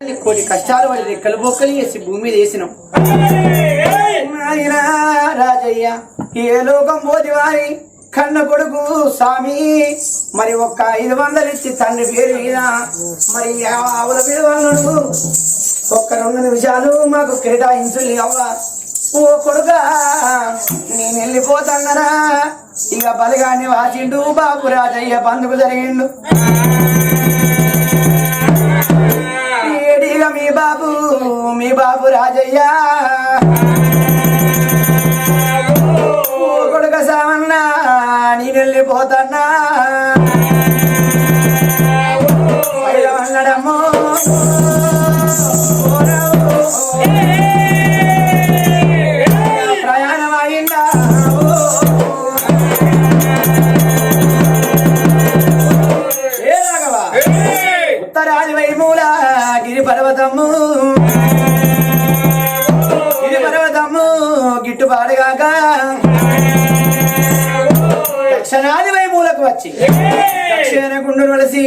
కోటి కష్టాలు పడి రెక్కలు బొక్కలు వేసి భూమి మీద వేసినాం. రాజయ్య ఏ లోకం పోతి వారి కన్న కొడుకు స్వామి. మరి ఒక్క ఐదు వందలు ఇచ్చి తండ్రి పేరు మీద మరి ఆవుల మీద వాళ్ళు ఒక్క రెండు నిమిషాలు మాకు కేటాయించులి అవ్వ. ఓ కొడుక నేను వెళ్ళిపోతానరా. ఇక బలిగాన్ని వాచిండు బాబు రాజయ్య బంధుకు జరిగిండు. బాబు మీ బాబు రాజయ్య. కొడుక సామన్నా నేను వెళ్ళిపోతానా అన్నడమ్మో ఉత్తరాది వైమూల గిరి పర్వతము గిరి పర్వతము గిట్టుబాటుగాక దక్షిణాది వైమూలకు వచ్చి. దక్షిణ గుండును వలసి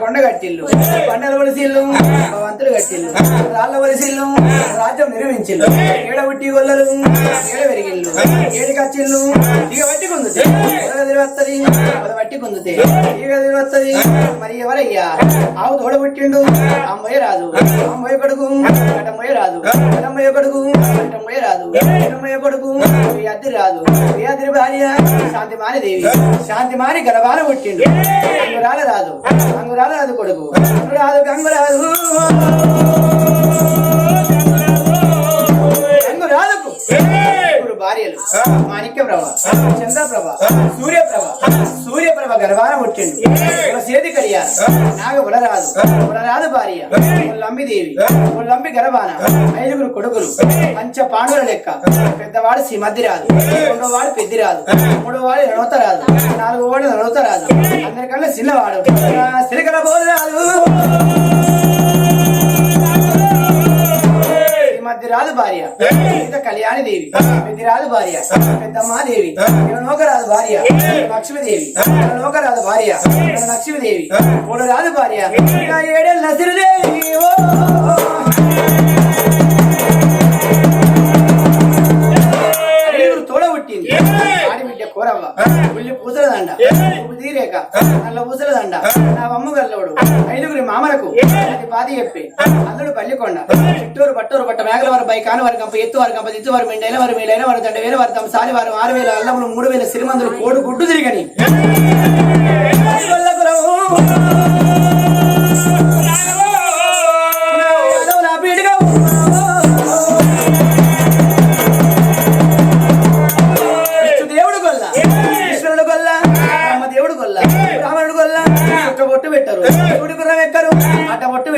కొండ కట్టిల్లు. కొండల వలసిల్లు వంతులు కట్టిల్లు. రాళ్ళ వలసిల్లు రాజ్యం నిర్మించిల్లు. ఏడ ఉట్టి గొల్లలు ఏడ పెరిగిల్లు ఏడు కచ్చిల్లు ఇక బట్టి కుందుతే వత్తది అది బట్టి కుందుతే గదిలి వత్తది మరి ఎవరయ్యా? ఆవు తోడ పుట్టిండు అమ్మయ్య రాదు అమ్మయ్య కొడుకు అటమ్మయ్య రాదు అటమ్మయ్య కొడుకు అటమ్మయ్య రాదు అటమ్మయ్య కొడుకు అద్దరి రాదు అద్దరి భార్య శాంతి మాని శాంతి మాని గర్భాన పుట్టిండు. అంగురాల రాదు అంగురాల రాదు కొడుకు. రాదు గంగు రాదు భార్యలు మాణిక్యప్రభ చంద్రప్రభ సూర్యప్రభ సూర్యప్రభ గర్భాన పుట్టిండు సేది కడియారు నాగ ఉలరాదు ఉలరాదు భార్య లంబిదేవి లంబి గర్భాన ఐదుగురు కొడుకులు పంచ పాండుల లెక్క. పెద్దవాడు శ్రీమద్ది రాదు రెండో వాడు పెద్ది రాదు మూడో వాడు నడవత రాదు నాలుగో వాడు నడవత రాదు అందరికన్నా చిన్నవాడు. సిరికల బోధ భార్య ఇంత కళ్యాణి దేవి పెద్ద రాదు భార్య పెద్దమ్మ దేవి నోక రాదు భార్య లక్ష్మీదేవి నోక రాదు భార్య లక్ష్మీదేవి మూడు రాదు భార్య ఇంకా ఏడేళ్ళ నసిరుదేవి ఓ ఐదుగురు తోడ పుట్టింది ఆడిబిడ్డ కోరవ్వ ఉల్లి పూసల దండ ఉప్పు తీరేక నల్ల పూసల అది పాది చెప్పి. అందుడు పల్లికొండ. చిట్టూరు పట్టూరు పట్ట మేకల వారు బై కాని వారి కంప ఎత్తు వారి కంప దిత్తు వారు మెండైన వారు మేలైన వారు దండ వేల వారు తమ సాలి వారు ఆరు వేల అల్లములు మూడు వేల సిరిమందులు కోడు గుడ్డు తిరిగని దేవుడు గొల్ల కృష్ణుడు గొల్ల చుట్ట బొట్టు పెట్టరు. దేవుడి గుర్రం బొట్టు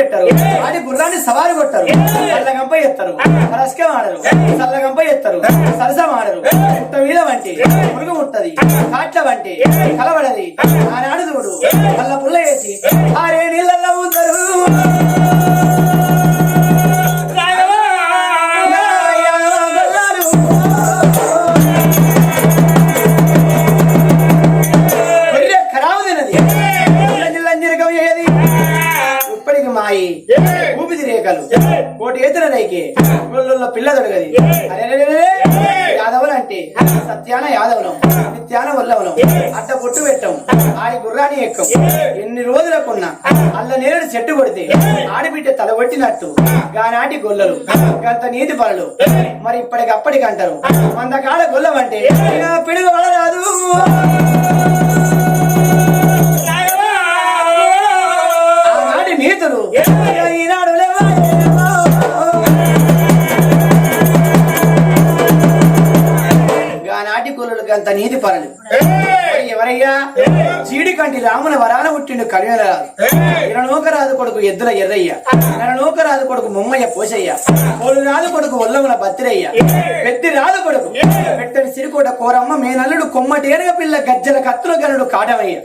పెట్టారు. వాడి గుర్రాన్ని సవారి కొట్టరు. సల్లగంప ఎత్తరు. రసకం ఆడరు. సల్లగంప ఎత్తరు. సరసం ఆడరు పుట్ట మీద వంటి మురుగు ఉంటది కాట్ల వంటి కలవడది. ఆనాడు చూడు. కళ్ళ పుల్ల వేసి ఆరే నీళ్ళల్లో ఉందరు సత్యాన యాదవులం నిత్యాన వల్లవలం. అడ్డ పొట్టు. పెట్టం ఆడి గుర్రాన్ని ఎక్కం. ఎన్ని రోజులకున్నా అల్ల నేరుడు చెట్టు కొడితే ఆడిబిడ్డ తల కొట్టినట్టు గానాటి గొల్లలు గంత నీతి పనులు మరి ఇప్పటికి అప్పటికి అంటారు వంద కాడ గొల్లవంటే ఇక పిడుగు వడరాదు వరాన పుట్టిండు కలియరాదు ఇరణోకరాదు కొడుకు ఎద్దుల ఎర్రయ్య. నరనోకరాదు కొడుకు ముమ్మయ్య పోసయ్య కోడు రాదు కొడుకు ఒల్లముల బత్తిరయ్య పెద్ది రాదు కొడుకు పెట్టని సిరికోట కోరమ్మ మేనల్లుడు కొమ్మటేనగ పిల్ల గజ్జల కత్తుల గనుడు కాడవయ్య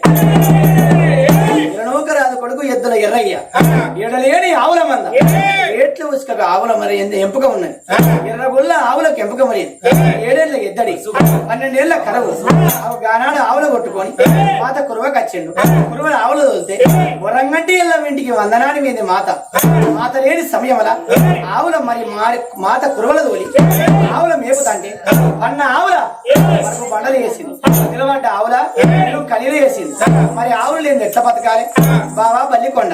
కొడుకు ఎద్దుల ఎర్రయ్య. ఎడలేని ఆవుల మంద. రేట్లు ఉసుక ఆవుల మరి ఎంపిక ఉన్నది. ఎర్రగొల్ల ఆవులకు ఎంపిక మరి ఏడేళ్ళ ఎద్దడి. పన్నెండేళ్ళ కరవు. గానాడు ఆవులు కొట్టుకొని మాత కురువకు వచ్చిండు కురువలు ఆవులు తోలితే వరంగంటి ఇళ్ళ ఇంటికి వందనాడి మీద మాత. మాత లేని సమయంలో ఆవుల మరి మారి మాత కురువల తోలి ఆవుల మేపుతంటే అన్న ఆవుల బండలు వేసింది. నిలబడ్డ ఆవుల నువ్వు కలిలు వేసింది. మరి ఆవులు లేని ఎట్లా బతకాలి? బావ బల్లికొండ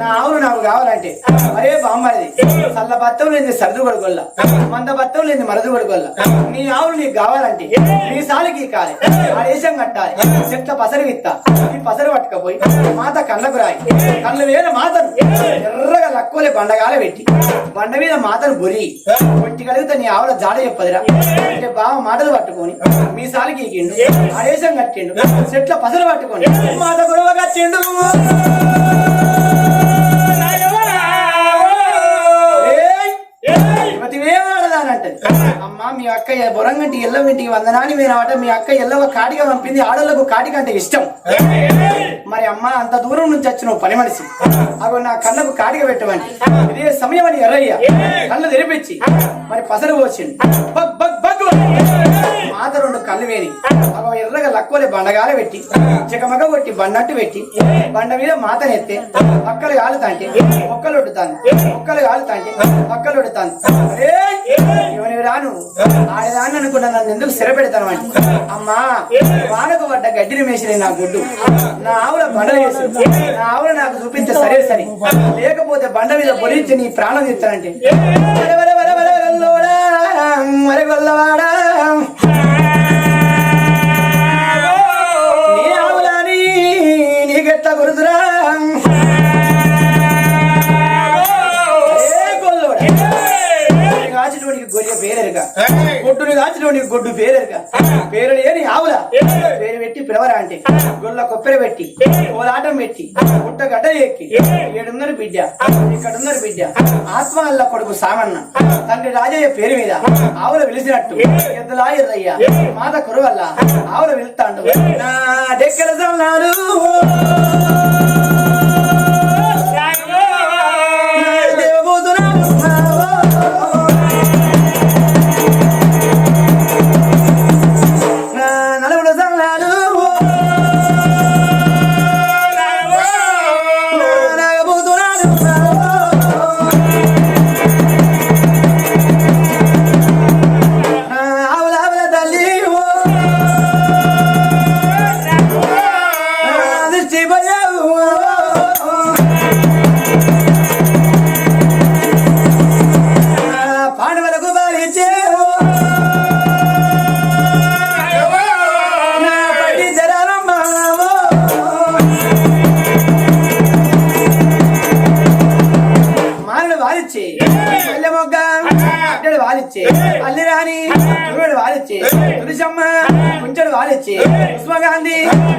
నా ఆవులు నాకు కావాలంటే. మరే బామ్మరిది చల్ల బత్తం లేని సర్దు కొడుకొల్ల. మంద బత్తం లేని మరదు కొడుకొల్ల. నీ ఆవులు నీకు కావాలంటే నీ సాలికి కాలి ఆ దేశం కట్టాలి. చెట్ల పసరు విత్తా. ఈ పసరు పట్టుకపోయి మాత కళ్ళకు రాయి. కళ్ళు వేల మాతను ఎర్రగా లక్కువలే బండగాల పెట్టి. బండ మీద మాతను బొరి. కొట్టి కలిగితే నీ ఆవుల జాడ చెప్పదురా. అంటే బావ మాటలు పట్టుకొని మీ సాలికి ఎక్కిండు. ఆడేశం కట్టిండు. చెట్ల పసరు పట్టుకొని. మాత గొడవ కట్టిండు. అమ్మా మీ అక్క బొరంగంటి ఎల్లవ ఇంటికి వందనాని మీరమాట మీ అక్క ఎల్లవ కాటిగా పంపింది ఆడోళ్ళకు కాటిక అంటే ఇష్టం. మరి అమ్మ అంత దూరం నుంచి వచ్చిన పని మనిషి. అగో నా కళ్ళకు కాటిక పెట్టమండి ఇదే సమయం అని ఎర్రయ్య. కళ్ళు తెరిపించి. మరి పసరు పోసిండు. బగ్ బగ్ ఎర్రగా లక్కువలే బండగాల పెట్టి చికమక కొట్టి బండట్టు పెట్టి బండ మీద మాతనెత్తే పక్కలు కాలుతాంటే ఒక్కలు ఒడ్డుతాను ఒక్కలు కాలుతాంటే పక్కలు ఒడ్డుతాను ఎవరి రాను ఆడదాన్ని అనుకున్నా నన్ను ఎందుకు స్థిరపెడతాను అంటే అమ్మా వానకు పడ్డ గడ్డిని మేసిన నా గుడ్డు నా ఆవుల బండలు వేసి నా ఆవుల నాకు చూపించే సరే సరే లేకపోతే బండ మీద పొలించి నీ ప్రాణం ఇస్తానంటే వరగొల్లవాడా గొడ్డుని కాచినోనికి గొడ్డు పేరెరుక పేరు లేని ఆవుల? పేరు పెట్టి పిలవరా అంటే? గొల్ల కొప్పెర పెట్టి కోలాటం పెట్టి పుట్ట గడ్డ ఎక్కి ఏడున్నర బిడ్డ ఇక్కడున్నర బిడ్డ. ఆత్మ అల్ల కొడుకు సామన్న. తండ్రి రాజయ్య పేరు మీద ఆవుల పిలిచినట్టు ఎద్దులా ఎర్రయ్య. మాత కురవల్ల. ఆవుల వెళ్తాండు నా డెక్కల వాలిచ్చే. పల్లె మొగ్గ అడ్డడు వాలిచ్చే. అల్లి రాని తురుడు వాలిచ్చే. తులసమ్మ కుంచెడు వాలిచ్చే. ఉస్మగాంధీ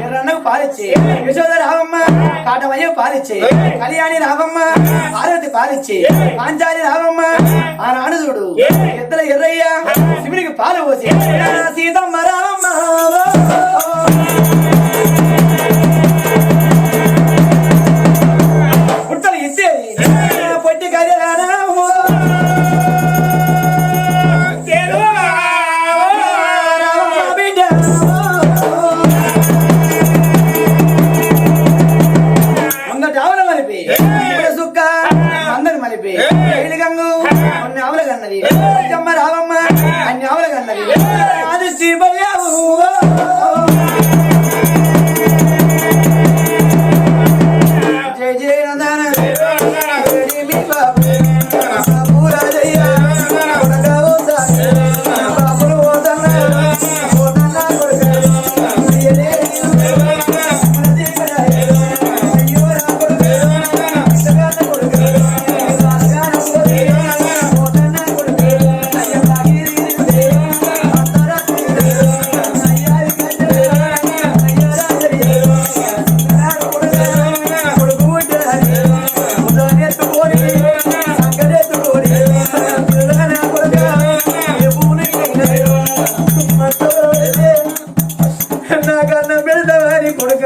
ఎర్రన్నకు పాలిచ్చే. యశోద రావమ్మ కాటమయ్య పాలిచ్చే. కళ్యాణి రావమ్మ పార్వతి పాలిచ్చే. పాంచాలి రావమ్మ ఆ చూడు ఎద్దల ఎర్రయ్య శివునికి పాలు పోసి. సీతమ్మ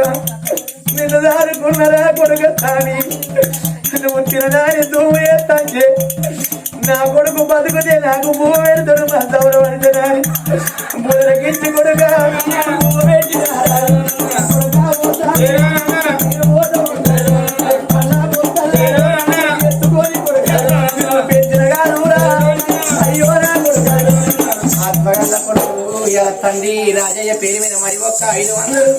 నిన్న నిన్నదారుకున్నరా కొడుక కానీ? నువ్వు తినదాని దూమేస్తాంటే నా కొడుకు బతుకుతే నాకు భూమెడతాడు మా సౌరవ అంటదాని కొడుక తండ్రి రాజయ్య పేరు మీద మరి ఒక్క ఐదు వందలు.